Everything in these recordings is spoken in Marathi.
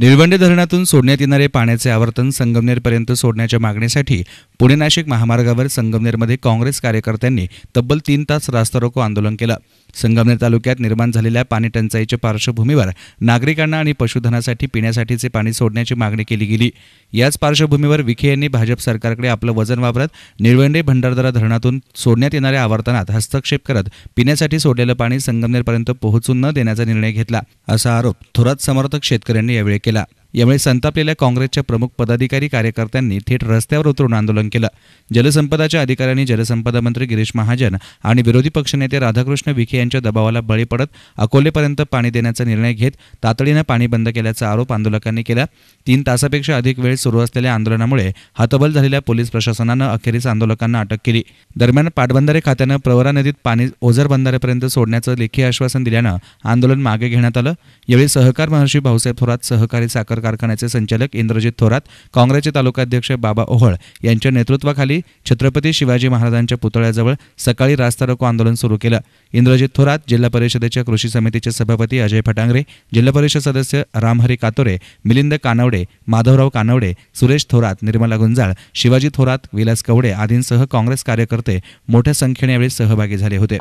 निळवंडे धरणातून सोडण्यात येणारे पाण्याचे आवर्तन संगमनेरपर्यंत सोडण्याच्या मागणीसाठी पुणे नाशिक महामार्गावर संगमनेरमध्ये काँग्रेस कार्यकर्त्यांनी तब्बल तीन तास रास्तारोको आंदोलन केलं. संगमनेर तालुक्यात निर्माण झालेल्या पाणी टंचाईच्या पार्श्वभूमीवर नागरिकांना आणि पशुधनासाठी पिण्यासाठीचे पाणी सोडण्याची मागणी केली गेली. याच पार्श्वभूमीवर विखे यांनी भाजप सरकारकडे आपलं वजन वापरत निळवंडे भंडारदरा धरणातून सोडण्यात येणाऱ्या आवर्तनात हस्तक्षेप करत पिण्यासाठी सोडलेलं पाणी संगमनेरपर्यंत पोहोचून न देण्याचा निर्णय घेतला असा आरोप थोरात समर्थक शेतकऱ्यांनी यावेळी केला यावेळी संतापलेल्या काँग्रेसच्या प्रमुख पदाधिकारी कार्यकर्त्यांनी थेट रस्त्यावर उतरून आंदोलन केलं. जलसंपदाच्या अधिकाऱ्यांनी जलसंपदा मंत्री गिरीश महाजन आणि विरोधी पक्षनेते राधाकृष्ण विखे यांच्या दबावाला बळी पडत अकोलेपर्यंत पाणी देण्याचा निर्णय घेत तातडीनं पाणी बंद केल्याचा आरोप आंदोलकांनी केला. तीन तासापेक्षा अधिक वेळ सुरू असलेल्या आंदोलनामुळे हतबल झालेल्या पोलीस प्रशासनानं अखेरीस आंदोलकांना अटक केली. दरम्यान पाटबंधारे खात्यानं प्रवरा नदीत पाणी ओझर बंधाऱ्यापर्यंत सोडण्याचं लेखी आश्वासन दिल्यानं आंदोलन मागे घेण्यात आलं. यावेळी सहकार महर्षी भाऊसाहेब थोरात सहकारी साखर कारखान्याचे संचालक इंद्रजित थोरात काँग्रेसचे तालुकाध्यक्ष बाबा ओहळ यांच्या नेतृत्वाखाली छत्रपती शिवाजी महाराजांच्या पुतळ्याजवळ सकाळी रास्ता रोको आंदोलन सुरू केलं. इंद्रजित थोरात जिल्हा परिषदेच्या कृषी समितीचे सभापती अजय फटांगरे जिल्हा परिषद सदस्य रामहरी कातोरे मिलिंद कानवडे माधवराव कानवडे सुरेश थोरात निर्मला गुंजाळ शिवाजी थोरात विलास कवडे आदींसह काँग्रेस कार्यकर्ते मोठ्या संख्येने यावेळी सहभागी झाले होते.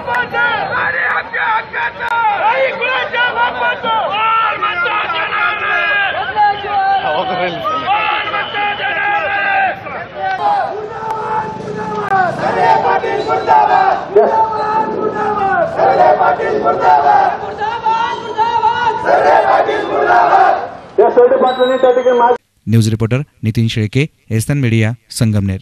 न्यूज रिपोर्टर नितीन शेळके एसन मीडिया संगमनेर.